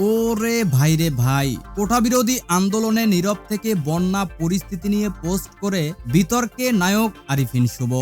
ওরে ভাইরে ভাই। কোটা বিরোধী আন্দোলনে নীরব থেকে বন্যা পরিস্থিতি নিয়ে পোস্ট করে বিতর্কে নায়ক আরিফিন শুভ।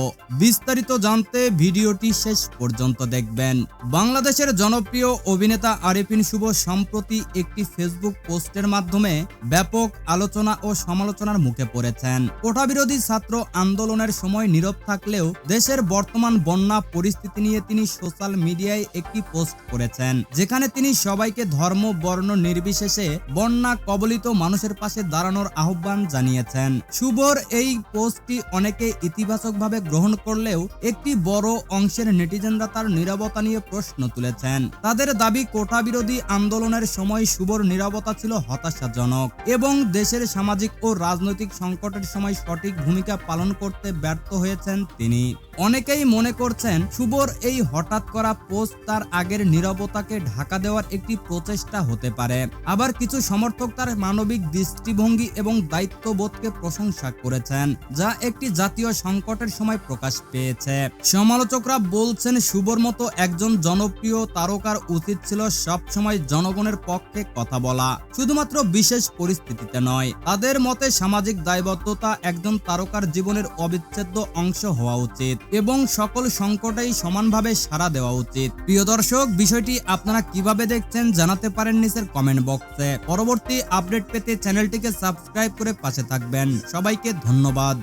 বিস্তারিত জানতে ভিডিওটি শেষ পর্যন্ত দেখবেন। বাংলাদেশের জনপ্রিয় অভিনেতা আরিফিন শুভ সম্প্রতি একটি ফেসবুক পোস্টের মাধ্যমে ব্যাপক আলোচনা ও সমালোচনার মুখে পড়েছেন। কোটা বিরোধী ছাত্র আন্দোলনের সময় নীরব থাকলেও দেশের বর্তমান বন্যা পরিস্থিতি নিয়ে তিনি সোশ্যাল মিডিয়ায় একটি পোস্ট করেছেন, যেখানে তিনি সবাইকে ধর্ম বর্ণ নির্বিশেষে বন্যা কবলিত মানুষের পাশে দাঁড়ানোর আহ্বান জানিয়েছেন। শুভর এই পোস্টটি অনেকে ইতিবাচকভাবে গ্রহণ করলেও একটি বড় অংশের নেটিজেনরা তার নিরাপত্তা নিয়ে প্রশ্ন তুলেছেন। তাদের দাবি, কোটা বিরোধী আন্দোলনের সময় শুভর নিরাপত্তা ছিল হতাশাজনক এবং দেশের সামাজিক ও রাজনৈতিক সংকটের সময় সঠিক ভূমিকা পালন করতে ব্যর্থ হয়েছেন তিনি। অনেকেই মনে করছেন শুভর এই হঠাৎ করা পোস্ট তার আগের নীরবতাকে ঢাকা দেওয়ার একটি প্রচেষ্টা হতে পারে। আবার কিছু সমর্থক তার মানবিক দৃষ্টিভঙ্গি এবং দায়িত্ববোধকে প্রশংসা করেছেন, যা একটি জাতীয় সংকটের সময় প্রকাশ পেয়েছে। সমালোচকরা বলছেন শুভর মতো একজন জনপ্রিয় তারকার উচিত ছিল সব সময় জনগণের পক্ষে কথা বলা। শুধুমাত্র বিশেষ পরিস্থিতিতে নয়, তাদের মতে সামাজিক দায়বদ্ধতা একজন তারকার জীবনের অবিচ্ছেদ্য অংশ হওয়া উচিত এবং সকল সংকটেই সমানভাবে সাড়া দেওয়া উচিত। প্রিয় দর্শক, বিষয়টি আপনারা কীভাবে দেখছেন জানাতে পারেন নিচের কমেন্ট বক্সে। পরবর্তী আপডেট পেতে চ্যানেলটিকে সাবস্ক্রাইব করে পাশে থাকবেন। সবাইকে ধন্যবাদ।